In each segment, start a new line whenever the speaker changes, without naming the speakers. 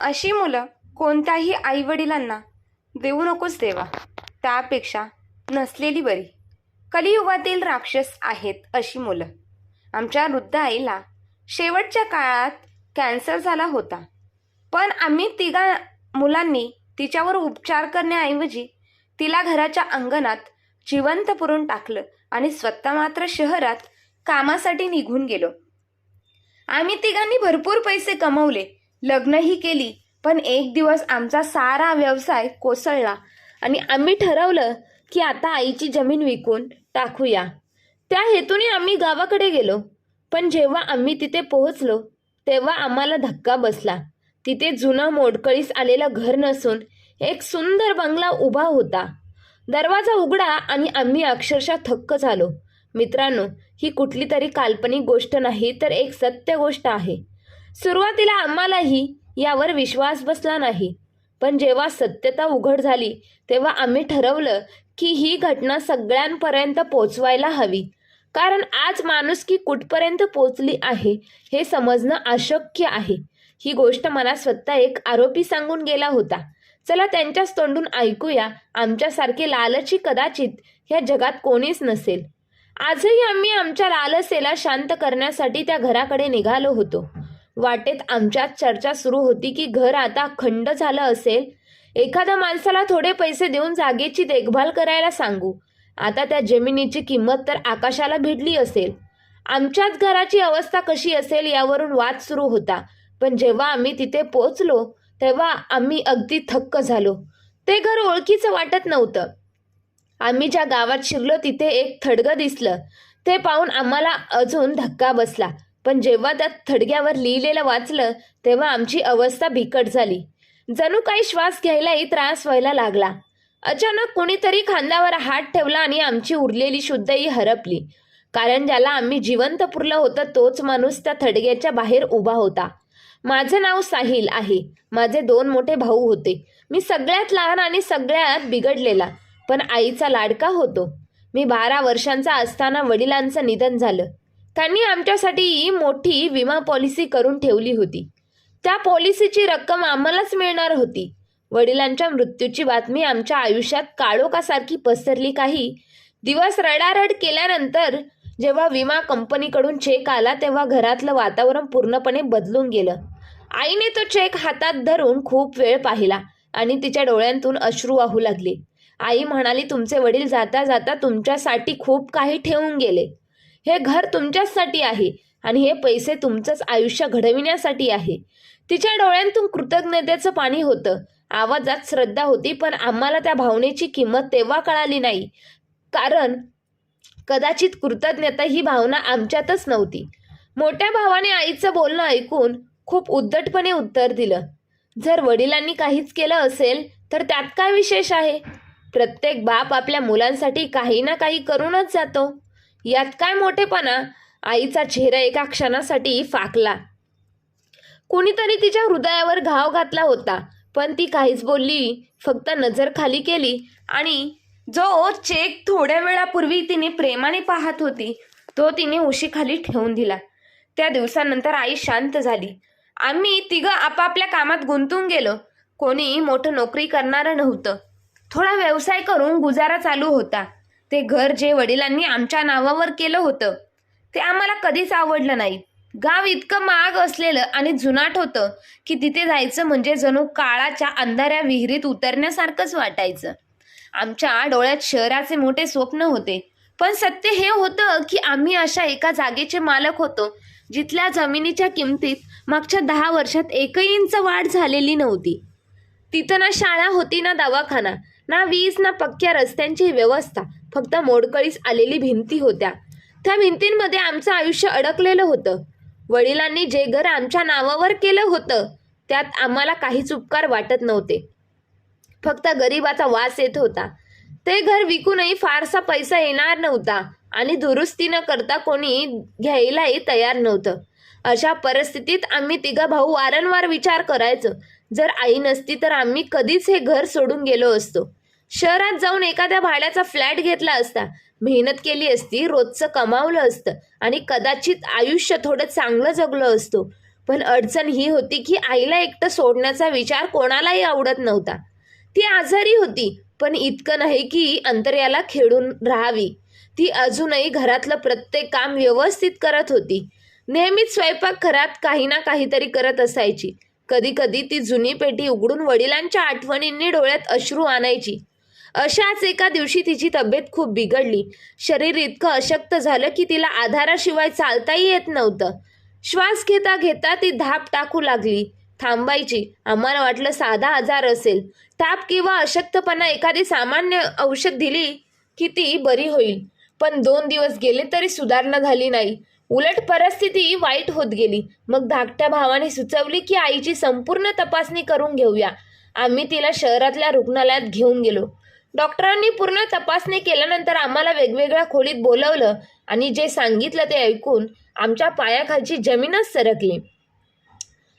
अशी मुलं कोणत्याही आईवडिलांना देऊ नकोस देवा. त्यापेक्षा नसलेली बरी. कलियुगातील राक्षस आहेत अशी मुलं. आमच्या वृद्ध आईला शेवटच्या काळात कॅन्सर झाला होता. पण आम्ही तिघा मुलांनी तिच्यावर उपचार करण्याऐवजी तिला घराच्या अंगणात जिवंत पुरून टाकलं आणि स्वतः मात्र शहरात कामासाठी निघून गेलो. आम्ही तिघांनी भरपूर पैसे कमवले. लग्नही केली पण एक दिवस आमचा सारा व्यवसाय कोसळला आणि आम्ही ठरवलं की आता आईची जमीन विकून टाकूया. त्या हेतूने आम्ही गावाकडे गेलो पण जेव्हा आम्ही तिथे पोहोचलो तेव्हा आम्हाला धक्का बसला. तिथे जुनं मोडकळीस आलेलं घर नसून एक सुंदर बंगला उभा होता. दरवाजा उघडा आणि आम्ही अक्षरशः थक्क झालो. मित्रांनो ही कुठली तरी काल्पनिक गोष्ट नाही तर एक सत्य गोष्ट आहे. सुरुवातीला आम्हालाही यावर विश्वास बसला नाही. पण जेव्हा सत्यता उघड झाली तेव्हा आम्ही ठरवलं की ही घटना सगळ्यांपर्यंत पोचवायला हवी. कारण आज माणुसकी कुठपर्यंत पोचली आहे हे समजणं अशक्य आहे. ही गोष्ट मला स्वतः एक आरोपी सांगून गेला होता. चला त्यांच्याच तोंडून ऐकूया आमच्यासारखे लालची कदाचित ह्या जगात कोणीच नसेल. आजही आम्ही आमच्या लालसेला शांत करण्यासाठी त्या घराकडे निघालो होतो. वाटेत आमच्यात चर्चा सुरू होती की घर आता खंड झालं असेल एखाद्या माणसाला थोडे पैसे देऊन जागेची देखभाल करायला सांगू. आता त्या जमिनीची किंमत तर आकाशाला भिडली असेल. आमच्याच घराची अवस्था कशी असेल यावरून वाद सुरू होता. पण जेव्हा आम्ही तिथे पोचलो तेव्हा आम्ही अगदी थक्क झालो. ते घर ओळखीचं वाटत नव्हतं. आम्ही ज्या गावात शिरलो तिथे एक थडगं दिसलं. ते पाहून आम्हाला अजून धक्का बसला. पण जेव्हा त्या थडग्यावर लिहिलेलं वाचलं तेव्हा आमची अवस्था बिकट झाली. जणू काही श्वास घ्यायलाही त्रास व्हायला लागला. अचानक कुणीतरी खांद्यावर हात ठेवला आणि आमची उरलेली शुद्धही हरपली. कारण ज्याला आम्ही जिवंत पुरलं होतं तोच माणूस त्या थडग्याच्या बाहेर उभा होता. माझं नाव साहिल आहे. माझे दोन मोठे भाऊ होते. मी सगळ्यात लहान आणि सगळ्यात बिघडलेला. पण आईचा लाडका होतो. मी बारा वर्षांचा असताना वडिलांचं निधन झालं. त्यांनी आमच्यासाठी मोठी विमा पॉलिसी करून ठेवली होती. त्या पॉलिसीची रक्कम आम्हालाच मिळणार होती. वडिलांच्या मृत्यूची बातमी आमच्या आयुष्यात काळोखासारखी पसरली काही दिवस रडारड केल्यानंतर जेव्हा विमा कंपनीकडून चेक आला तेव्हा घरातलं वातावरण पूर्णपणे बदलून गेलं. आईने तो चेक हातात धरून खूप वेळ पाहिला आणि तिच्या डोळ्यांतून अश्रू वाहू लागले. आई म्हणाली तुमचे वडील जाता जाता तुमच्यासाठी खूप काही ठेवून गेले. हे घर तुमच्याचसाठी आहे आणि हे पैसे तुमचंच आयुष्य घडविण्यासाठी आहे. तिच्या डोळ्यांतून कृतज्ञतेचं पाणी होतं. आवाजात श्रद्धा होती पण आम्हाला त्या भावनेची किंमत तेव्हा कळाली नाही. कारण कदाचित कृतज्ञता ही भावना आमच्यातच नव्हती. मोठ्या भावाने आईचं बोलणं ऐकून खूप उद्धटपणे उत्तर दिलं. जर वडिलांनी काहीच केलं असेल तर त्यात काय विशेष आहे? प्रत्येक बाप आपल्या मुलांसाठी काही ना काही करूनच जातो. यात काय मोठेपणा? आईचा चेहरा एका क्षणासाठी फाकला. कुणीतरी तिच्या हृदयावर घाव घातला होता पण ती काहीच बोलली फक्त नजर खाली केली आणि जो चेक थोड्या वेळापूर्वी तिने प्रेमाने पाहत होती तो तिने उशीखाली ठेवून दिला. त्या दिवसानंतर आई शांत झाली. आम्ही तिघं आपापल्या कामात गुंतून गेलो. कोणी मोठं नोकरी करणारं नव्हतं. थोडा व्यवसाय करून गुजारा चालू होता. ते घर जे वडिलांनी आमच्या नावावर केलं होतं ते आम्हाला कधीच आवडलं नाही. गाव इतकं महाग असलेलं आणि जुनाट होतं की तिथे जायचं म्हणजे जणू काळाच्या अंधाऱ्या विहिरीत उतरण्यासारखंच वाटायचं. आमच्या डोळ्यात शहराचे मोठे स्वप्न होते पण सत्य हे होतं की आम्ही अशा एका जागेचे मालक होतो जिथल्या जमिनीच्या किमतीत मागच्या दहा वर्षात एकही इंच वाढ झालेली नव्हती. तिथं ना शाळा होती ना दवाखाना ना वीज ना पक्क्या रस्त्यांची व्यवस्था. फक्त मोडकळीस आलेली भिंती होत्या. त्या भिंतींमध्ये आमचं आयुष्य अडकलेलं होतं. वडिलांनी जे घर आमच्या नावावर केलं होतं त्यात आम्हाला काहीच उपकार वाटत नव्हते. फक्त गरिबाचा वास येत होता. ते घर विकूनही फारसा पैसा येणार नव्हता आणि दुरुस्ती न करता कोणी घ्यायलाही तयार नव्हतं. अशा परिस्थितीत आम्ही तिघा भाऊ वारंवार विचार करायचो. जर आई नसती तर आम्ही कधीच हे घर सोडून गेलो असतो. शहरात जाऊन एखाद्या भाड्याचा फ्लॅट घेतला असता मेहनत केली असती रोजचं कमावलं असतं आणि कदाचित आयुष्य थोडं चांगलं जगलं असतो.
पण अडचण ही होती की आईला एकटं सोडण्याचा विचार कोणालाही आवडत नव्हता. ती आजारी होती पण इतकं नाही की अंतर्याला खेळून राहावी. ती अजूनही घरातलं प्रत्येक काम व्यवस्थित करत होती. नेहमीच स्वयंपाक घरात काही ना काहीतरी करत असायची. कधी कधी ती जुनी पेटी उघडून वडिलांच्या आठवणींनी डोळ्यात अश्रू आणायची. अशाच एका दिवशी तिची तब्येत खूप बिघडली. शरीर इतकं अशक्त झालं की तिला आधाराशिवाय चालताही येत नव्हतं. श्वास घेता घेता ती धाप टाकू लागली. थांबायची आम्हाला वाटलं साधा आजार असेल. ताप किंवा अशक्तपणा एखादी सामान्य औषध दिली की ती बरी होईल. पण दोन दिवस गेले तरी सुधारणा झाली नाही. उलट परिस्थिती वाईट होत गेली. मग धाकट्या भावाने सुचवली की आईची संपूर्ण तपासणी करून घेऊया. आम्ही तिला शहरातल्या रुग्णालयात घेऊन गेलो. डॉक्टरांनी पूर्ण तपासणी केल्यानंतर आम्हाला वेगवेगळ्या खोलीत बोलवलं आणि जे सांगितलं ते ऐकून आमच्या पायाखालची जमीनच सरकली.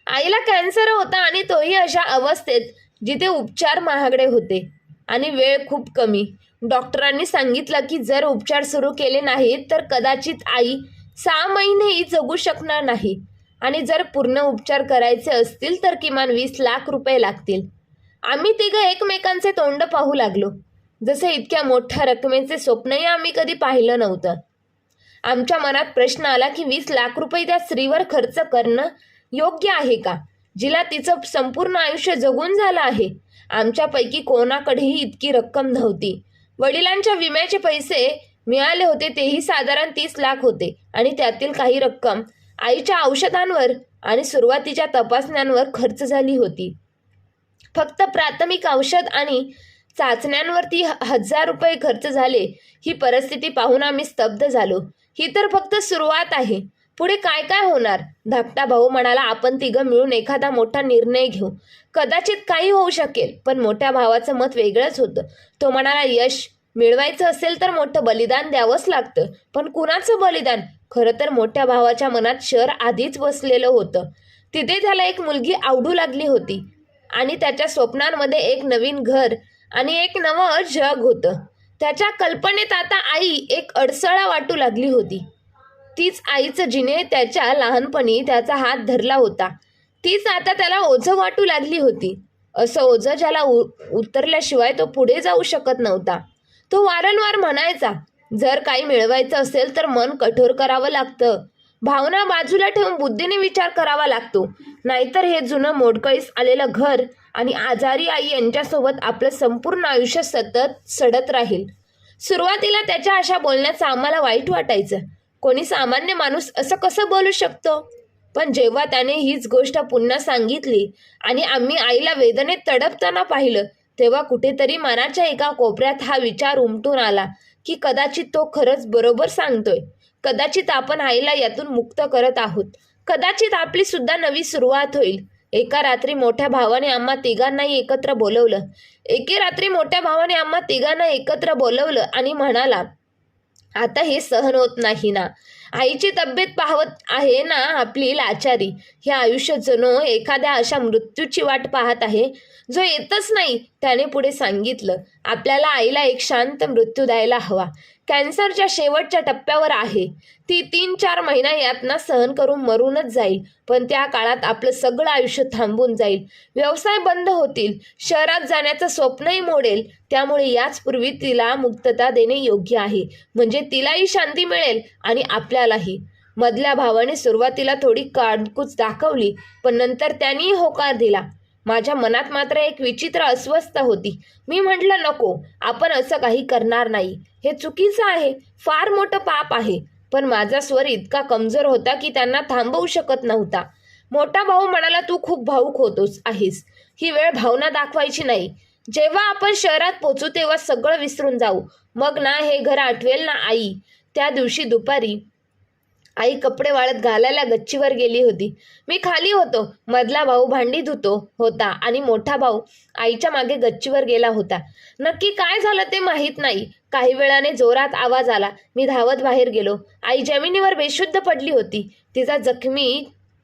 आईला कॅन्सर होता आणि तोही अशा अवस्थेत जिथे उपचार महागडे होते आणि वेळ खूप कमी. डॉक्टरांनी सांगितलं की जर उपचार सुरू केले नाहीत तर कदाचित आई सहा महिनेही जगू शकणार नाही आणि जर पूर्ण उपचार करायचे असतील तर किमान वीस लाख रुपये लागतील. आम्ही तिघं एकमेकांचे तोंड पाहू लागलो. जसे इतक्या मोठ्या रकमेचे स्वप्नही आम्ही कधी पाहिलं नव्हतं. आमच्या मनात प्रश्न आला की वीस लाख रुपये त्या स्त्रीवर खर्च करणं योग्य आहे का? जिला तिचं संपूर्ण आयुष्य जगून झालं आहे. आमच्यापैकी कोणाकडेही इतकी रक्कम नव्हती. वडिलांच्या विम्याचे पैसे मिळाले होते तेही साधारण तीस लाख होते आणि त्यातील काही रक्कम आईच्या औषधांवर आणि सुरुवातीच्या तपासण्यांवर खर्च झाली होती. फक्त प्राथमिक औषध आणि चाचण्यांवरती ह- हजार रुपये खर्च झाले ही परिस्थिती पाहून आम्ही स्तब्ध झालो. ही तर फक्त सुरुवात आहे. पुढे काय काय होणार? धाकटा भाऊ म्हणाला आपण तिघं मिळून एखादा मोठा निर्णय घेऊ. कदाचित काही होऊ शकेल पण मोठ्या भावाचं मत वेगळंच होतं. तो म्हणाला यश मिळवायचं असेल तर मोठं बलिदान द्यावंच लागतं. पण कुणाचं बलिदान? खरं तर मोठ्या भावाच्या मनात शहर आधीच बसलेलं होतं. तिथे त्याला एक मुलगी आवडू लागली होती. आणि त्याच्या स्वप्नांमध्ये एक नवीन घर आणि एक नवं जग होतं. त्याच्या कल्पनेत आता आई एक अडसळा वाटू लागली होती. तीच आईचं जिने त्याच्या लहानपणी त्याचा हात धरला होता. तीच आता त्याला ओझं वाटू लागली होती. असं ओझं ज्याला उ उतरल्याशिवाय तो पुढे जाऊ शकत नव्हता. तो वारंवार म्हणायचा जर काही मिळवायचं असेल तर मन कठोर करावं लागतं. भावना बाजूला ठेवून बुद्धीने विचार करावा लागतो. नाहीतर हे जुनं मोडकळीस आलेलं घर आणि आजारी आई यांच्यासोबत आपलं संपूर्ण आयुष्य सतत सडत राहील. सुरुवातीला त्याच्या अशा बोलण्याचं आम्हाला वाईट वाटायचं. कोणी सामान्य माणूस असं कसं बोलू शकतो? पण जेव्हा त्याने हीच गोष्ट पुन्हा सांगितली आणि आम्ही आईला वेदनेत तडपताना पाहिलं तेव्हा कुठेतरी मनाच्या एका कोपऱ्यात हा विचार उमटून आला की कदाचित तो खरंच बरोबर सांगतोय. कदाचित आपण आईला यातून मुक्त करत आहोत. कदाचित आपली सुद्धा नवी सुरुवात होईल. एका रात्री मोठ्या भावाने आम्हा तिघांनाही एकत्र बोलवलं. एके रात्री मोठ्या भावाने आम्हा तिघांना एकत्र बोलवलं आणि म्हणाला आता हे सहन होत नाही ना. आईची तब्येत पाहत आहे ना आपली लाचारी. हे आयुष्य जणू एखाद्या अशा मृत्यूची वाट पाहत आहे. जो येतच नाही त्याने पुढे सांगितलं. आपल्याला आईला एक शांत मृत्यू द्यायला हवा. कॅन्सरच्या शेवटच्या टप्प्यावर आहे. ती तीन चार महिना यातना सहन करून मरूनच जाईल पण त्या काळात आपलं सगळं आयुष्य थांबून जाईल. व्यवसाय बंद होतील शहरात जाण्याचं स्वप्नही मोडेल त्यामुळे याचपूर्वी तिला मुक्तता देणे योग्य आहे. म्हणजे तिलाही शांती मिळेल आणि आपल्यालाही. मधल्या भावाने सुरुवातीला थोडी काडकूच दाखवली पण नंतर त्यांनीही होकार दिला. माझ्या मनात मात्र एक विचित्र अस्वस्थ होती. मी म्हटलं नको आपण असं काही करणार नाही. हे चुकीचं आहे. फार मोठं पाप आहे. पण माझा स्वर इतका कमजोर होता की त्यांना थांबवू शकत नव्हता. मोठा भाऊ म्हणाला तू खूप भाऊक होतोस आहेस. ही वेळ भावना दाखवायची नाही. जेव्हा आपण शहरात पोचू तेव्हा सगळं विसरून जाऊ. मग ना हे घर आठवेल ना आई. त्या दिवशी दुपारी आई कपडे वाळत घालायला गच्चीवर गेली होती. मी खाली होतो. मधला भाऊ भांडी धुतो होता आणि मोठा भाऊ आईच्या मागे गच्चीवर गेला होता. नक्की काय झालं ते माहीत नाही. काही वेळाने जोरात आवाज आला. मी धावत बाहेर गेलो. आई जमिनीवर बेशुद्ध पडली होती. तिचा जखमी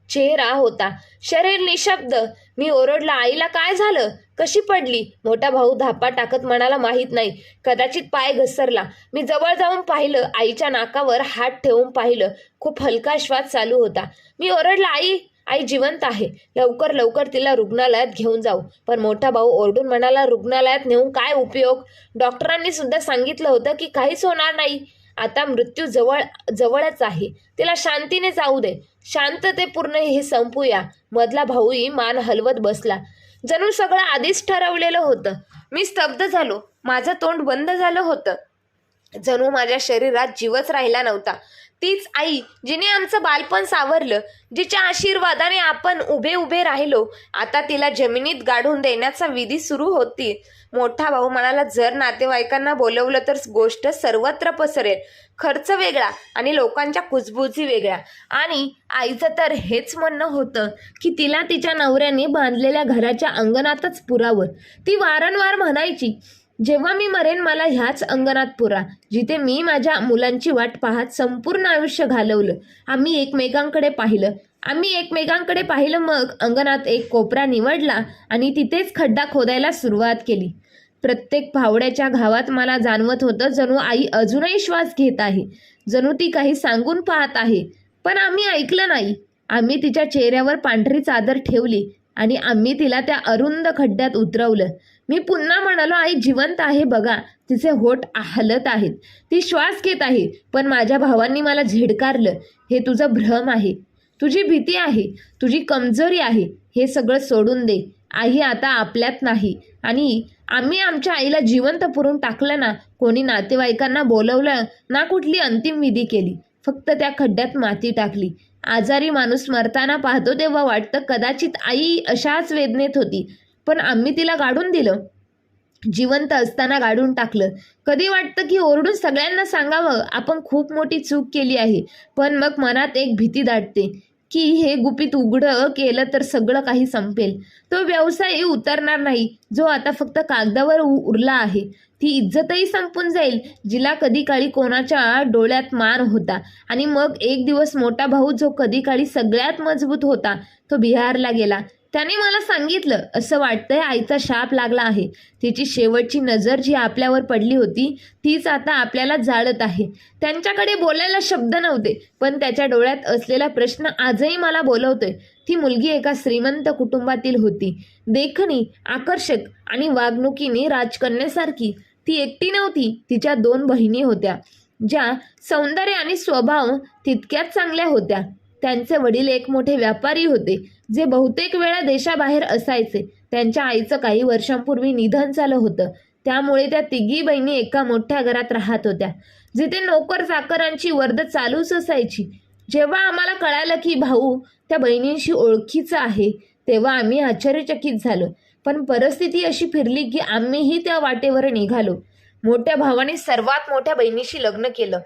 चेहरा होता. शरीर निशब्द. मी ओरडला आईला काय झालं? कशी पडली? मोठा भाऊ धापा टाकत म्हणाला माहीत नाही. कदाचित पाय घसरला. मी जवळ जाऊन पाहिलं. आईच्या नाकावर हात ठेवून पाहिलं. खूप हलका श्वास चालू होता. मी ओरडला आई आई जिवंत आहे. लवकर लवकर तिला रुग्णालयात घेऊन जाऊ. पण मोठा भाऊ ओरडून म्हणाला रुग्णालयात नेऊन काय उपयोग? डॉक्टरांनी सुद्धा सांगितलं होतं की काहीच होणार नाही. आता मृत्यू जवळ जवळच आहे. तिला शांतीने जाऊ दे. शांततेपूर्ण हे संपूया. मधला भाऊही मान हलवत बसला. जणू सगळं आधीच ठरवलेलं होतं.
मी स्तब्ध झालो. माझं तोंड बंद झालं होतं. जणू माझ्या शरीरात जीवच राहिला नव्हता. तीच आई जिने आमचं बालपण सावरलं जिच्या आशीर्वादाने आपण उभे उभे राहिलो आता तिला जमिनीत गाढून देण्याचा विधी सुरू होती. मोठा भाऊ म्हणाला जर नातेवाईकांना बोलवलं तर गोष्ट सर्वत्र पसरेल. खर्च वेगळा आणि लोकांच्या कुजबुजी वेगळ्या.
आणि आईचं तर हेच म्हणणं होतं की तिला तिच्या नवऱ्याने बांधलेल्या घराच्या अंगणातच पुरावं. ती वारंवार म्हणायची जेव्हा मी मरेन मला ह्याच अंगणात पुरा. जिथे मी माझ्या मुलांची वाट पाहत संपूर्ण आयुष्य घालवलं आम्ही एकमेकांकडे पाहिलं. आम्ही एकमेकांकडे पाहिलं मग अंगणात एक कोपरा निवडला आणि तिथेच खड्डा खोदायला सुरुवात केली. प्रत्येक भावड्याच्या घावात मला जाणवत होतं जणू आई अजूनही श्वास घेत आहे. जणू ती काही सांगून पाहत आहे. पण आम्ही ऐकलं नाही. आम्ही तिच्या चेहऱ्यावर पांढरी चादर ठेवली आणि आम्ही तिला त्या अरुंद खड्ड्यात उतरवलं. मी पुन्हा म्हणालो आई जिवंत आहे बघा. तिचे होठ हलत आहेत. ती श्वास घेत आहे पण माझ्या भावांनी मला झिडकारलं. हे तुझं भ्रम आहे. तुझी भीती आहे तुझी कमजोरी आहे हे सगळं सोडून दे. आई आता आपल्यात नाही. आणि आम्ही आमच्या आईला जिवंत पुरून टाकलं ना कोणी नातेवाईकांना बोलवलं ना कुठली अंतिम विधी केली. फक्त त्या खड्ड्यात माती टाकली. आजारी माणूस मरताना पाहतो तेव्हा वाटतं कदाचित आई अशाच वेदनेत होती. पण आम्ही तिला गाडून दिलं. जिवंत असताना गाडून टाकलं. कधी वाटतं की ओरडून सगळ्यांना सांगावं आपण खूप मोठी चूक केली आहे. पण मग मनात एक भीती दाटते. की हे गुपित उघडं केलं तर सगळं काही संपेल. तो व्यवसाय उतरणार नाही. जो आता फक्त कागदावर उरला आहे. ती इज्जतही संपून जाईल. जिला कधी काळी कोणाच्या डोळ्यात मार होता. आणि मग एक दिवस मोठा भाऊ जो कधी काळी सगळ्यात मजबूत होता तो बिहारला गेला. त्याने मला सांगितलं असं वाटतंय आईचा शाप लागला आहे. तिची शेवटची नजर जी आपल्यावर पडली होती तीच आता आपल्याला जाळत आहे. त्यांच्याकडे बोलायला शब्द नव्हते पण त्याच्या डोळ्यात असलेला प्रश्न आजही मला बोलवतोय. ती मुलगी एका श्रीमंत कुटुंबातील होती. देखणी आकर्षक आणि वागणुकीने राजकन्यासारखी. ती एकटी नव्हती तिच्या दोन बहिणी होत्या ज्या सौंदर्य आणि स्वभाव तितक्याच चांगल्या होत्या. त्यांचे वडील एक मोठे व्यापारी होते. जे बहुतेक वेळा देशाबाहेर असायचे त्यांच्या आईचं काही वर्षांपूर्वी निधन झालं होतं. त्यामुळे त्या तिघी बहिणी एका मोठ्या घरात राहत होत्या. जिथे नोकर चाकरांची वर्द चालूच असायची. जेव्हा आम्हाला कळालं की भाऊ त्या बहिणींशी ओळखीचं आहे तेव्हा आम्ही आश्चर्यचकित झालो. पण परिस्थिती अशी फिरली की आम्हीही त्या वाटेवर निघालो. मोठ्या भावाने सर्वात मोठ्या बहिणीशी लग्न केलं.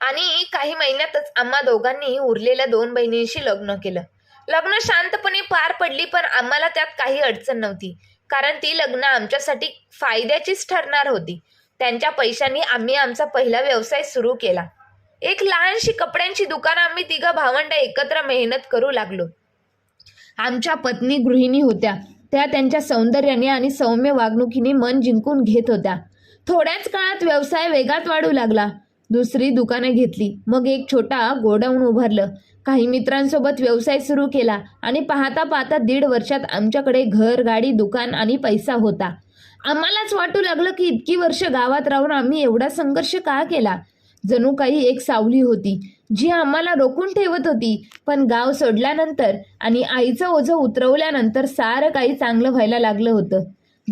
आणि काही महिन्यातच आम्हा दोघांनी उरलेल्या दोन बहिणींशी लग्न केलं. लग्न शांतपणे पार पडली पण आम्हाला त्यात काही अडचण नव्हती. कारण ती लग्न आमच्यासाठी फायद्याचीच ठरणार होती. त्यांच्या पैशांनी आम्ही आमचा पहिला व्यवसाय सुरू केला. एक लहानशी कपड्यांची दुकान आम्ही तिघं भावंड एकत्र मेहनत करू लागलो. आमच्या पत्नी गृहिणी होत्या. त्या त्यांच्या सौंदर्याने आणि सौम्य वागणुकीने मन जिंकून घेत होत्या. थोड्याच काळात व्यवसाय वेगात वाढू लागला. दुसरी दुकाने घेतली. मग एक छोटा गोडाऊन उभारलं. काही मित्रांसोबत व्यवसाय सुरू केला आणि पाहता पाहता दीड वर्षात आमच्याकडे घर गाडी दुकान आणि पैसा होता. आम्हालाच वाटू लागलं की इतकी वर्ष गावात राहून आम्ही एवढा संघर्ष का केला? जणू काही एक सावली होती जी आम्हाला रोखून ठेवत होती. पण गाव सोडल्यानंतर आणि आईचं ओझं उतरवल्यानंतर सारं काही चांगलं व्हायला लागलं होतं.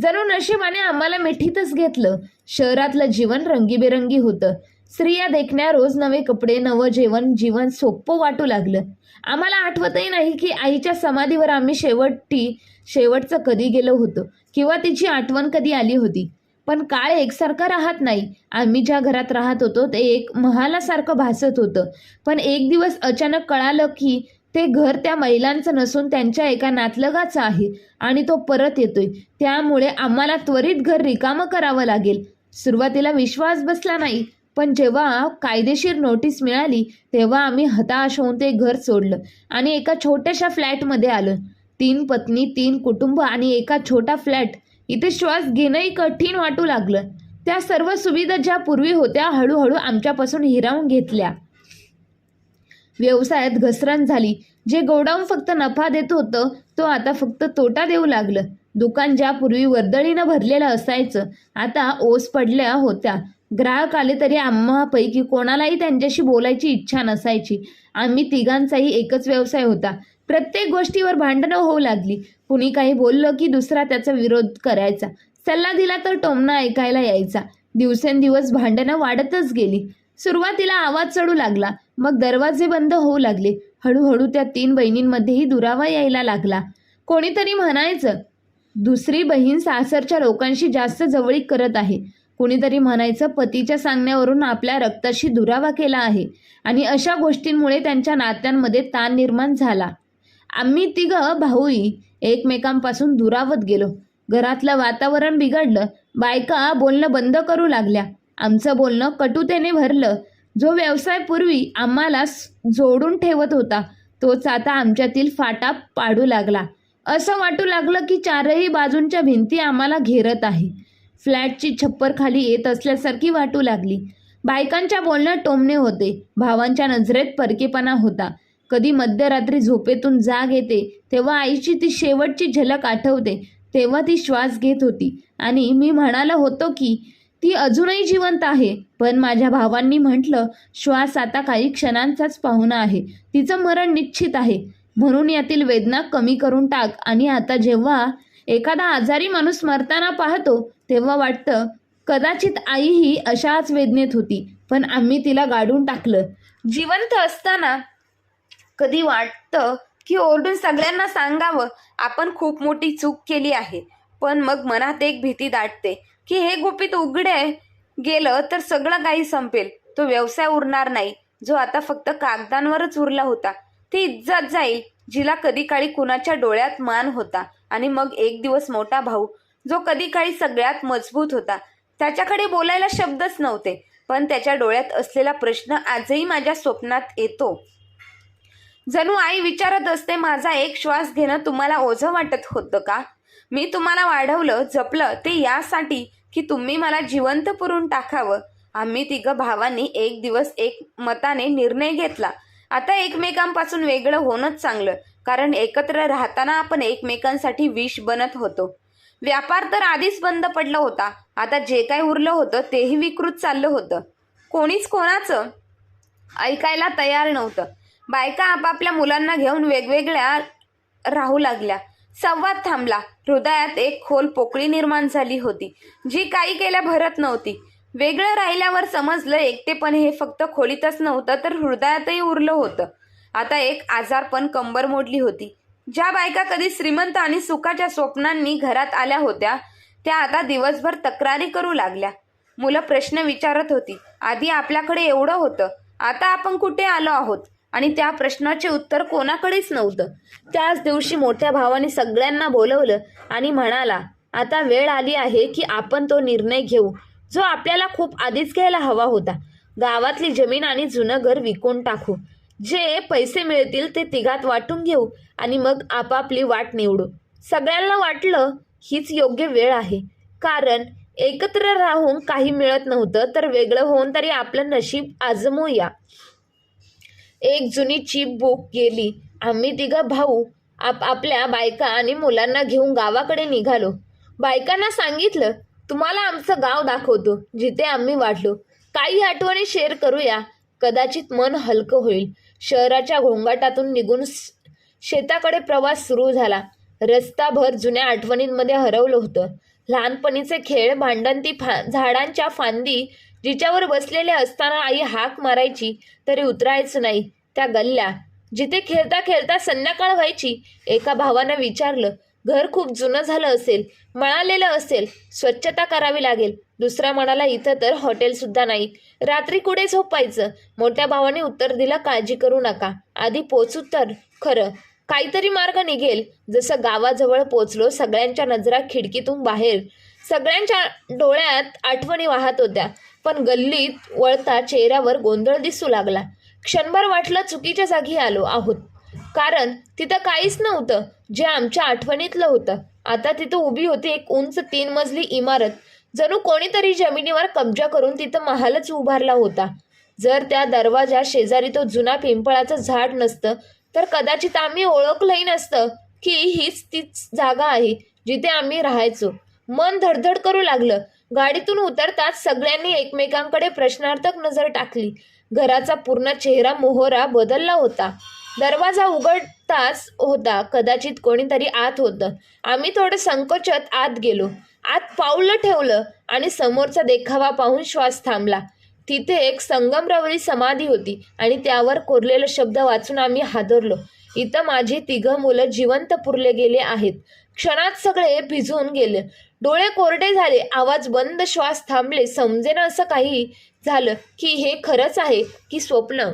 जणू नशिबाने आम्हाला मिठीतच घेतलं. शहरातलं जीवन रंगीबेरंगी होतं. स्त्रिया देखण्या रोज नवे कपडे नवं जेवण जीवन सोपं वाटू लागलं. आम्हाला आठवतही नाही की आईच्या समाधीवर आम्ही शेवटी शेवटचं कधी गेलो होतो किंवा तिची आठवण कधी आली होती. पण काळ एकसारखा राहत नाही. आम्ही ज्या घरात राहत होतो ते एक महालासारखं भासत होतं. पण एक दिवस अचानक कळालं की ते घर त्या महिलांचं नसून त्यांच्या एका नातलगाचं आहे आणि तो परत येतोय. त्यामुळे आम्हाला त्वरित घर रिकामं करावं लागेल. सुरुवातीला विश्वास बसला नाही. पण जेव्हा कायदेशीर नोटीस मिळाली तेव्हा आम्ही हताश होऊन ते घर सोडलं आणि एका छोट्याशा फ्लॅटमध्ये आलो. तीन पत्नी तीन कुटुंब आणि एका छोटा फ्लॅट. इथे श्वास घेणंही कठीण वाटू लागलं. त्या सर्व सुविधा ज्या पूर्वी होत्या हळूहळू आमच्यापासून हिरावून घेतल्या. व्यवसायात घसरण झाली. जे गोडाऊन फक्त नफा देत होतं तो आता फक्त तोटा देऊ लागलं. दुकान ज्यापूर्वी वर्दळीनं भरलेलं असायचं आता ओस पडल्या होत्या. ग्राहक आले तरी आम्हापैकी कोणालाही त्यांच्याशी बोलायची इच्छा नसायची. आम्ही तिघांचाही एकच व्यवसाय होता. प्रत्येक गोष्टीवर भांडणं होऊ लागली. कुणी काही बोललं की दुसरा त्याचा विरोध करायचा. सल्ला दिला तर टोमना ऐकायला यायचा. दिवसेंदिवस भांडणं वाढतच गेली. सुरुवातीला आवाज चढू लागला. मग दरवाजे बंद होऊ लागले. हळूहळू त्या तीन बहिणींमध्येही दुरावा यायला लागला. कोणीतरी म्हणायचं दुसरी बहीण सासरच्या लोकांशी जास्त जवळीक करत आहे. कुणीतरी म्हणायचं पतीच्या सांगण्यावरून आपल्या रक्ताशी दुरावा केला आहे आणि अशा गोष्टींमुळे त्यांच्या नात्यांमध्ये ताण निर्माण झाला. आम्ही तिघं भाऊही एकमेकांपासून दुरावत गेलो. घरातलं वातावरण बिघडलं. बायका बोलणं बंद करू लागल्या. आमचं बोलणं कटुतेने भरलं. जो व्यवसाय पूर्वी आम्हाला जोडून ठेवत होता तोच आता आमच्यातील फाटा पाडू लागला. असं वाटू लागलं की चारही बाजूंच्या भिंती आम्हाला घेरत आहे. फ्लॅटची छप्पर खाली येत असल्यासारखी वाटू लागली. बायकांच्या बोलण्यात टोमणे होते. भावांच्या नजरेत परकेपणा होता. कधी मध्यरात्री झोपेतून जाग येते तेव्हा आईची ती शेवटची झलक आठवते. तेव्हा ती श्वास घेत होती. आणि मी म्हणालो होतो की ती अजूनही जिवंत आहे. पण माझ्या भावांनी म्हटलं श्वास आता काही क्षणांचाच पाहुणा आहे. तिचं मरण निश्चित आहे. म्हणून यातील वेदना कमी करून टाक. आणि आता जेव्हा एखादा आजारी माणूस मरताना पाहतो तेव्हा वाटतं कदाचित आईही अशाच वेदनेत होती पण आम्ही तिला गाडून टाकलं.
जिवंत असताना कधी वाटतं की ओरडून सगळ्यांना सांगावं आपण खूप मोठी चूक केली आहे. पण मग मनात एक भीती दाटते की हे गुपित उघडे गेलं तर सगळं काही संपेल. तो व्यवसाय उरणार नाही. जो आता फक्त कागदांवरच उरला होता. ती इज्जत जाईल जिला कधी काळी कुणाच्या डोळ्यात मान होता. आणि मग एक दिवस मोठा भाऊ जो कधी काळी सगळ्यात मजबूत होता. त्याच्याकडे बोलायला शब्दच नव्हते पण त्याच्या डोळ्यात असलेला प्रश्न आजही माझ्या स्वप्नात येतो. जणू आई विचारत असते माझा एक श्वास घेणं तुम्हाला ओझं वाटत होतं का? मी तुम्हाला वाढवलं जपलं ते यासाठी की तुम्ही मला जिवंत पुरून टाकावं? आम्ही तिघं भावांनी एक दिवस एक मताने निर्णय घेतला. आता एकमेकांपासून वेगळं होणंच चांगलं कारण एकत्र राहताना आपण एकमेकांसाठी विष बनत होतो. व्यापार तर आधीच बंद पडला होता. आता जे काही उरलं होतं तेही विकृत चाललं होतं. कोणीच कोणाचं ऐकायला तयार नव्हतं. बायका आपापल्या मुलांना घेऊन वेगवेगळ्या राहू लागल्या. संवाद थांबला. हृदयात एक खोल पोकळी निर्माण झाली होती जी काही केल्या भरत नव्हती. वेगळं राहिल्यावर समजलं एकटेपण हे फक्त खोलीतच नव्हतं तर हृदयातही उरलं होतं. आता एक आजारपण कंबर मोडली होती. ज्या बायका कधी श्रीमंत आणि सुखाच्या स्वप्नांनी घरात आल्या होत्या त्या आता दिवसभर तक्रारी करू लागल्या. मुलं प्रश्न विचारत होती आधी आपल्याकडे एवढं होतं आता आपण कुठे आलो आहोत? आणि त्या प्रश्नाचे उत्तर कोणाकडेच नव्हतं.
त्याच दिवशी मोठ्या भावाने सगळ्यांना बोलवलं आणि म्हणाला आता वेळ आली आहे की आपण तो निर्णय घेऊ. जो आपल्याला खूप आधीच घ्यायला हवा होता. गावातली जमीन आणि जुनं घर विकून टाकू. जे पैसे मिळतील ते तिघात वाटून घेऊ आणि मग आपापली वाट निवडू. सगळ्यांना वाटलं हीच योग्य वेळ आहे. कारण एकत्र राहून काही मिळत नव्हतं तर वेगळं होऊन तरी आपलं नशीब आजमूया. एक जुनी चीप बुक गेली. आम्ही तिघा भाऊ आप आपल्या बायका आणि मुलांना घेऊन गावाकडे निघालो. बायकांना सांगितलं तुम्हाला आमचं गाव दाखवतो जिथे आम्ही वाढलो. काही आठवणी शेअर करूया. कदाचित मन हलकं होईल. शहराच्या घोंगाटातून निघून शेताकडे प्रवास सुरू झाला. रस्ताभर जुन्या आठवणींमध्ये हरवलं होतं. लहानपणीचे खेळ भांडणती फा झाडांच्या फांदी जिच्यावर बसलेले असताना आई हाक मारायची तरी उतरायचं नाही. त्या गल्ल्या जिथे खेळता खेळता संध्याकाळ व्हायची एका भावानं विचारलं घर खूप जुनं झालं असेल मळालेलं असेल स्वच्छता करावी लागेल. दुसरा म्हणाला इथं तर हॉटेल सुद्धा नाही. रात्री कुठे झोपायचं? मोठ्या भावाने उत्तर दिला काळजी करू नका. आधी पोचू तर खरं. काहीतरी मार्ग निघेल. जसं गावाजवळ पोचलो सगळ्यांच्या नजरा खिडकीतून बाहेर. सगळ्यांच्या डोळ्यात आठवणी वाहत होत्या. पण गल्लीत वळता चेहऱ्यावर गोंधळ दिसू लागला. क्षणभर वाटलं चुकीच्या जागी आलो आहोत. कारण तिथं काहीच नव्हतं. जे आमच्या आठवणीतलं होतं. आता तिथं उभी होती एक उंच तीन मजली इमारत. जणू कोणीतरी जमिनीवर कब्जा करून तिथं महालच उभारला होता. जर त्या दरवाजा शेजारी तो जुना पिंपळाचं झाड नसतं तर कदाचित आम्ही ओळखलंही नसतं की हीच तीच जागा आहे जिथे आम्ही राहायचो. मन धडधड करू लागलं. गाडीतून उतरताच सगळ्यांनी एकमेकांकडे प्रश्नार्थक नजर टाकली. घराचा पूर्ण चेहरा मोहरा बदलला होता. दरवाजा उघडताच होता. कदाचित कोणीतरी आत होतं. आम्ही थोडं संकोचत आत गेलो. आत पाऊलं ठेवलं आणि समोरचा देखावा पाहून श्वास थांबला. तिथे एक संगमरावरी समाधी होती आणि त्यावर कोरलेला शब्द वाचून आम्ही हादरलो. इथं माझी तिघं मुलं जिवंत पुरले गेले आहेत. क्षणात सगळे भिजून गेले. डोळे कोरडे झाले. आवाज बंद श्वास थांबले. समजेना असं काही झालं की हे खरंच आहे की स्वप्न?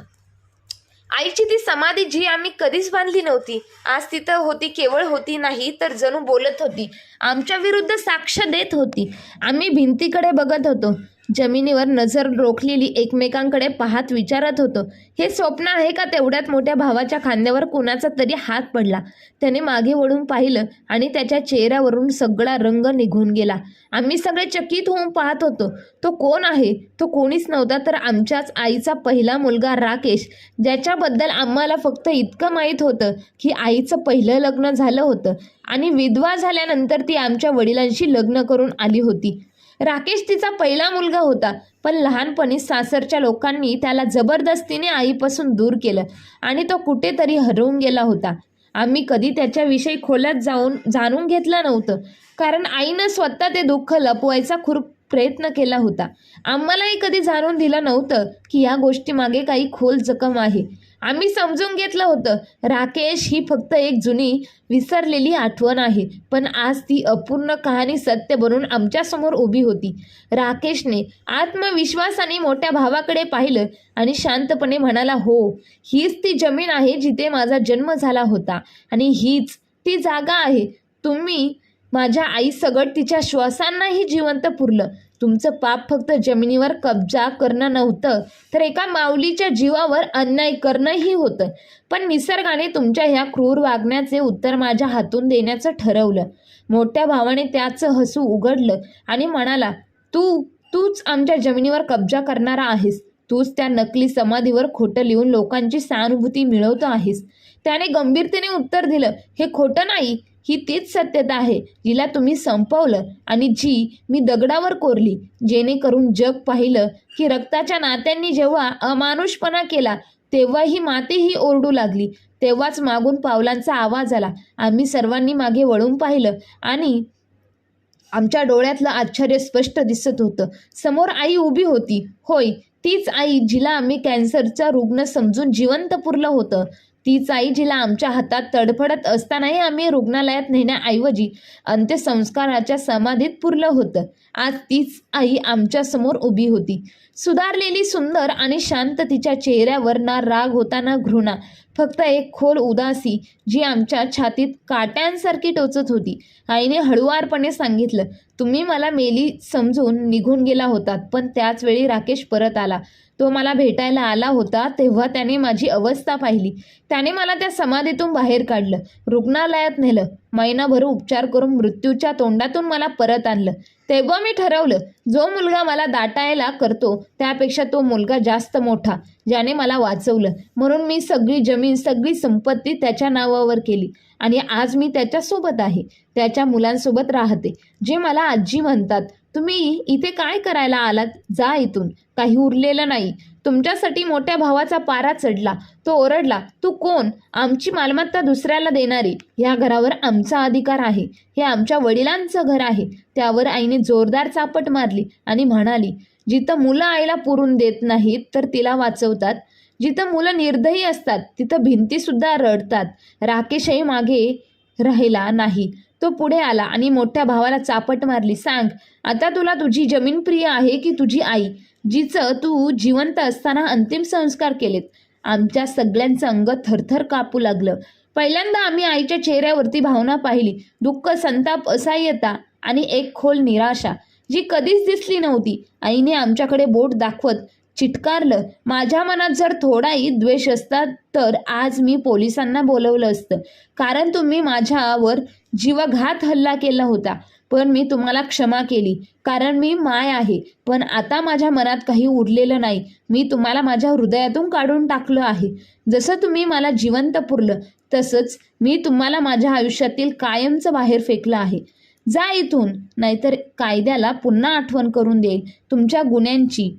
आईची ती समाधी जी आम्ही कधीच बांधली नव्हती. आज तिथं होती केवळ होती नाही तर जणू बोलत होती.
आमच्या विरुद्ध साक्ष देत होती. आम्ही भिंतीकडे बघत होतो. जमिनीवर नजर रोखलेली एकमेकांकडे पाहत विचारत होतो. हे स्वप्न आहे का तेवढ्यात मोठ्या भावाच्या खांद्यावर कोणाचा तरी हात पडला? त्याने मागे वळून पाहिलं आणि त्याच्या चेहऱ्यावरून सगळा रंग निघून गेला. आम्ही सगळे चकित होऊन पाहत होतो. तो कोण आहे? तो कोणीच नव्हता तर आमच्याच आईचा पहिला मुलगा राकेश ज्याच्याबद्दल आम्हाला फक्त इतकं माहीत होतं की आईचं पहिलं लग्न झालं होतं आणि विधवा झाल्यानंतर ती आमच्या वडिलांशी लग्न करून आली होती. राकेश तिचा पहिला मुलगा होता पण लहानपणी सासरच्या लोकांनी त्याला जबरदस्तीने आईपासून दूर केलं आणि तो कुठेतरी हरवून गेला होता. आम्ही कधी त्याच्याविषयी खोलात जाऊन जाणून घेतलं नव्हतं कारण आईनं स्वतः ते दुःख लपवायचा खूप प्रयत्न केला होता. आम्हालाही कधी जाणून दिलं नव्हतं की या गोष्टीमागे काही खोल जखम आहे. आम्ही समजून घेतलं होतं. राकेश ही फक्त एक जुनी विसरलेली आठवण आहे. पण आज ती अपूर्ण कहाणी सत्य बनून आमच्यासमोर उभी होती. राकेशने आत्मविश्वासाने मोठ्या भावाकडे पाहिलं आणि शांतपणे म्हणाला हो हीच ती जमीन आहे जिथे माझा जन्म झाला होता. आणि हीच ती जागा आहे. तुम्ही माझ्या आई सगट तिच्या श्वासांनाही जिवंत पुरलं. तुमचं पाप फक्त जमिनीवर कब्जा करणं नव्हतं. तर एका माऊलीच्या जीवावर अन्याय करणंही होतं. पण निसर्गाने तुमच्या ह्या क्रूर वागण्याचे उत्तर माझ्या हातून देण्याचं ठरवलं. मोठ्या भावाने त्याचं हसू उघडलं आणि म्हणाला तू तूच आमच्या जमिनीवर कब्जा करणारा आहेस. तूच त्या नकली समाधीवर खोटं लिहून लोकांची सहानुभूती मिळवतो आहेस. त्याने गंभीरतेने उत्तर दिलं हे खोटं नाही. ही तीच सत्यता आहे जिला तुम्ही संपवलं आणि जी मी दगडावर कोरली जेणेकरून जग पाहिलं की रक्ताच्या नात्यांनी जेव्हा अमानुषपणा केला तेव्हा ही मातीही ओरडू लागली. तेव्हाच मागून पावलांचा आवाज आला. आम्ही सर्वांनी मागे वळून पाहिलं आणि आमच्या डोळ्यातलं आश्चर्य स्पष्ट दिसत होतं. समोर आई उभी होती. होय तीच आई जिला आम्ही कॅन्सरचा रुग्ण समजून जिवंत पुरलं होतं. तीच आई जिला आमच्या हातात तडफडत असतानाही आम्ही रुग्णालयात नेण्याऐवजी अंत्यसंस्काराच्या समाधीत पुरलं होतं. आज तीच आई आमच्यासमोर उभी होती. सुधारलेली सुंदर आणि शांत तिच्या चेहऱ्यावर ना राग होता ना घृणा. फक्त एक खोल उदासी जी आमच्या छातीत काट्यांसारखी टोचत होती. आईने हळुवारपणे सांगितलं तुम्ही मला मेली समजून निघून गेला होतात पण त्याच वेळी राकेश परत आला. तो मला भेटायला आला होता तेव्हा त्याने माझी अवस्था पाहिली. त्याने मला त्या समाधीतून बाहेर काढलं. रुग्णालयात नेलं. महिनाभर उपचार करून मृत्यूच्या तोंडातून मला परत आणलं. तेव्हा मी ठरवलं जो मुलगा मला दाटायला करतो त्यापेक्षा तो मुलगा जास्त मोठा. ज्याने मला वाचवलं. म्हणून मी सगळी जमीन सगळी संपत्ती त्याच्या नावावर केली. आणि आज मी त्याच्यासोबत आहे. त्याच्या मुलांसोबत राहते. जे मला आजी म्हणतात तुम्ही इथे काय करायला आलात? जा इथून. काही उरलेलं नाही. तुमच्यासाठी मोठ्या भावाचा पारा चढला. तो ओरडला तू कोण? आमची मालमत्ता दुसऱ्याला देणारी. या घरावर आमचा अधिकार आहे. हे आमच्या वडिलांचं घर आहे. त्यावर आईने जोरदार चापट मारली आणि म्हणाली जिथं मुलं आईला पुरून देत नाहीत तर तिला वाचवतात. जिथं मुलं निर्दयी असतात तिथं भिंतीसुद्धा रडतात. राकेशही मागे राहिला नाही. तो पुढे आला आणि मोठ्या भावाला चापट मारली. सांग आता तुला तुझी जमीन प्रिय आहे की तुझी आई? जिचं तू जिवंत असताना अंतिम संस्कार केलेत. आमच्या सगळ्यांचं अंग थरथर कापू लागलं. पहिल्यांदा आम्ही आईच्या चेहऱ्यावरती भावना पाहिली. दुःख संताप असहाय्यता आणि एक खोल निराशा. जी कधीच दिसली नव्हती. आईने आमच्याकडे बोट दाखवत चिटकारलं माझ्या मनात जर थोडाही द्वेष असता तर आज मी पोलिसांना बोलवलं असतं. कारण तुम्ही माझ्यावर जीवघात हल्ला केला होता. पण मी तुम्हाला क्षमा केली. कारण मी माय आहे. पण आता माझ्या मनात काही उरलेलं नाही. मी तुम्हाला माझ्या हृदयातून काढून टाकलं आहे. जसं तुम्ही मला जिवंत पुरलं तसंच मी तुम्हाला माझ्या आयुष्यातील कायमचं बाहेर फेकलं आहे. जा इथून नाहीतर कायद्याला पुन्हा आठवण करून देईल तुमच्या गुन्ह्यांची.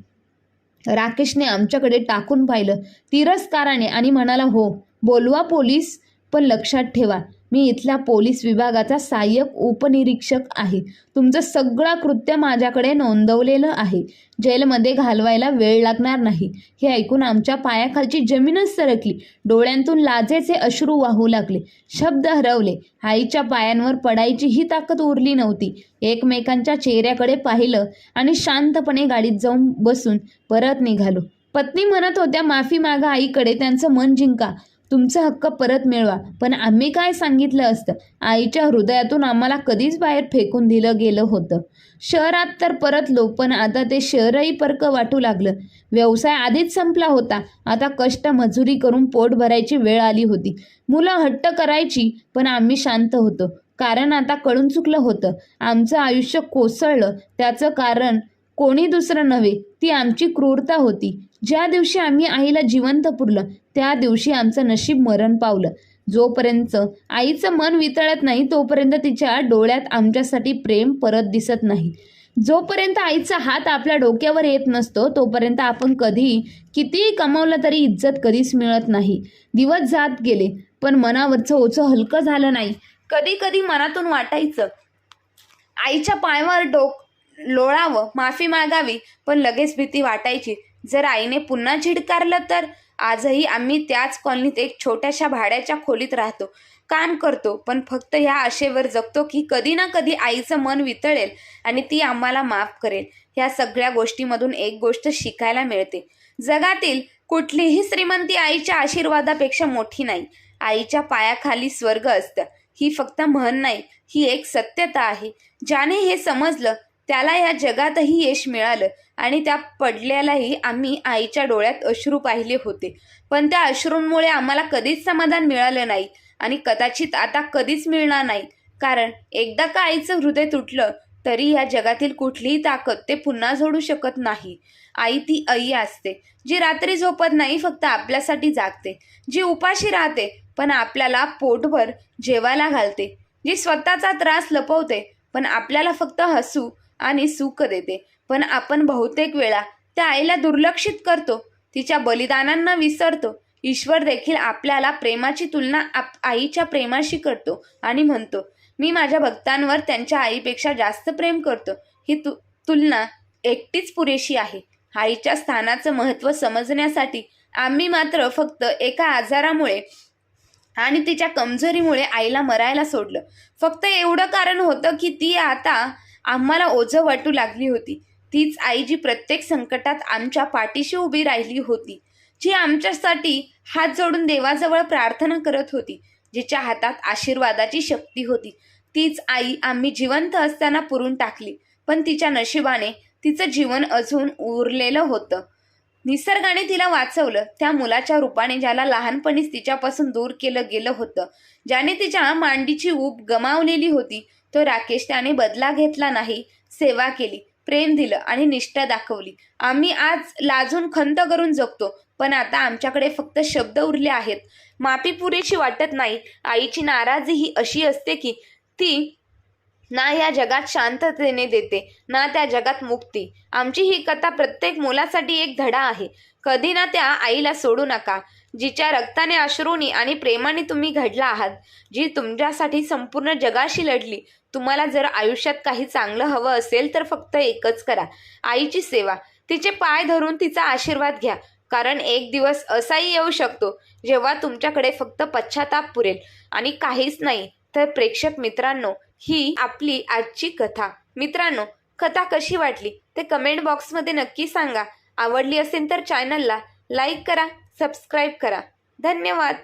राकेशने आमच्याकडे टाकून पाहिलं तिरस्काराने आणि म्हणाला हो बोलवा पोलीस पण लक्षात ठेवा. मी इथल्या पोलीस विभागाचा सहाय्यक उपनिरीक्षक आहे. तुमचं सगळं कृत्य माझ्याकडे नोंदवलेलं आहे. जेलमध्ये घालवायला वेळ लागणार नाही. हे ऐकून आमच्या पायाखालची जमीनच सरकली. डोळ्यांतून लाजेचे अश्रू वाहू लागले. शब्द हरवले. आईच्या पायांवर पडायची ही ताकद उरली नव्हती. एकमेकांच्या चेहऱ्याकडे पाहिलं आणि शांतपणे गाडीत जाऊन बसून परत निघालो. पत्नी म्हणत होत्या माफी मागा आईकडे. त्यांचं मन जिंका. तुमचा हक्क परत मिळवा. पण आम्ही काय सांगितलं असतं? आईच्या हृदयातून आम्हाला कधीच बाहेर फेकून दिलं गेलं होतं. शहरात तर परतलो पण आता ते शहरही परक वाटू लागलं. व्यवसाय आधीच संपला होता. आता कष्ट मजुरी करून पोट भरायची वेळ आली होती. मुलं हट्ट करायची पण आम्ही शांत होतो. कारण आता कळून चुकलं होतं. आमचं आयुष्य कोसळलं. त्याचं कारण कोणी दुसरं नव्हे ती आमची क्रूरता होती. ज्या दिवशी आम्ही आईला जिवंत पुरलं त्या दिवशी आमचं नशीब मरण पावलं. जोपर्यंत आईचं मन वितळत नाही तोपर्यंत तिच्या डोळ्यात आमच्यासाठी प्रेम परत दिसत नाही. जोपर्यंत आईचा हात आपल्या डोक्यावर येत नसतो तोपर्यंत आपण कधी कितीही कमवलं तरी इज्जत कधीच मिळत नाही. दिवस जात गेले पण मनावरचं ओचं हलकं झालं नाही.
कधी कधी मनातून वाटायचं आईच्या पायावर डोक लोळावं माफी मागावी पण लगेच भीती वाटायची. जर आईने पुन्हा झिडकारलं तर? आजही आम्ही त्याच कॉलनीत एक छोट्याशा भाड्याच्या खोलीत राहतो. काम करतो पण फक्त ह्या आशेवर जगतो की कधी ना कधी आईचं मन वितळेल आणि ती आम्हाला माफ करेल. ह्या सगळ्या गोष्टीमधून एक गोष्ट शिकायला मिळते. जगातील कुठलीही श्रीमंती आईच्या आशीर्वादापेक्षा मोठी नाही. आईच्या पायाखाली स्वर्ग असतं. ही फक्त म्हण नाही ही एक सत्यता आहे. ज्याने हे समजलं त्याला या जगातही यश मिळालं आणि त्या पडल्यालाही आम्ही आईच्या डोळ्यात अश्रू पाहिले होते. पण त्या अश्रूंमुळे आम्हाला कधीच समाधान मिळालं नाही आणि कदाचित आता कधीच मिळणार नाही. कारण एकदा का आईचं हृदय तुटलं तरी या जगातील कुठलीही ताकद ते पुन्हा जोडू शकत नाही. आई ती आई असते जी रात्री झोपत नाही फक्त आपल्यासाठी जागते जी उपाशी राहते पण आपल्याला पोटभर जेवायला घालते जी स्वतःचा त्रास लपवते पण आपल्याला फक्त हसू आणि सुख देते. पण आपण बहुतेक वेळा त्या आईला दुर्लक्षित करतो. तिच्या बलिदानांना विसरतो. ईश्वर देखील आपल्याला प्रेमाची तुलना आप आईच्या प्रेमाशी करतो आणि म्हणतो मी माझ्या भक्तांवर त्यांच्या आईपेक्षा जास्त प्रेम करतो. ही तु तुलना एकटीच पुरेशी आहे. आईच्या स्थानाचं महत्त्व समजण्यासाठी आम्ही मात्र फक्त एका आजारामुळे आणि तिच्या कमजोरीमुळे आईला मरायला सोडलं. फक्त एवढं कारण होतं की ती आता आम्हाला ओझं वाटू लागली होती. तीच आई जी प्रत्येक संकटात आमच्या पाठीशी उभी राहिली होती जी आमच्यासाठी हात जोडून देवाजवळ प्रार्थना करत होती जिच्या हातात आशीर्वादाची शक्ती होती. तीच आई आम्ही जिवंत असताना पुरून टाकली पण तिच्या नशिबाने तिचं जीवन अजून उरलेलं होतं. निसर्गाने तिला वाचवलं त्या मुलाच्या रूपाने ज्याला लहानपणीच तिच्यापासून दूर केलं गेलं होतं ज्याने तिच्या मांडीची ऊब गमावलेली होती तो राकेश त्याने बदला घेतला नाही. सेवा केली प्रेम दिलं आणि निष्ठा दाखवली. आम्ही आज लाजून खंत करून जगतो पण आता आमच्याकडे फक्त शब्द उरले आहेत. माफी पुरेशी वाटत नाही. आईची नाराजी ही अशी असते की ती ना या जगात शांततेने देते ना त्या जगात मुक्ती. आमची ही कथा प्रत्येक मुलासाठी एक धडा आहे. कधी ना त्या आईला सोडू नका. जिच्या रक्ताने अश्रूनी आणि प्रेमाने तुम्ही घडला आहात जी तुमच्यासाठी संपूर्ण जगाशी लढली तुम्हाला जर आयुष्यात काही चांगलं हवं असेल तर फक्त एकच करा. आईची सेवा. तिचे पाय धरून तिचा आशीर्वाद घ्या. कारण एक दिवस असाही येऊ शकतो जेव्हा तुमच्याकडे फक्त पश्चाताप पुरेल आणि काहीच नाही. तर प्रेक्षक मित्रांनो ही आपली आजची कथा. मित्रांनो कथा कशी वाटली? ते कमेंट बॉक्समध्ये नक्की सांगा. आवडली असेल तर चॅनलला लाईक करा सबस्क्राईब करा. धन्यवाद!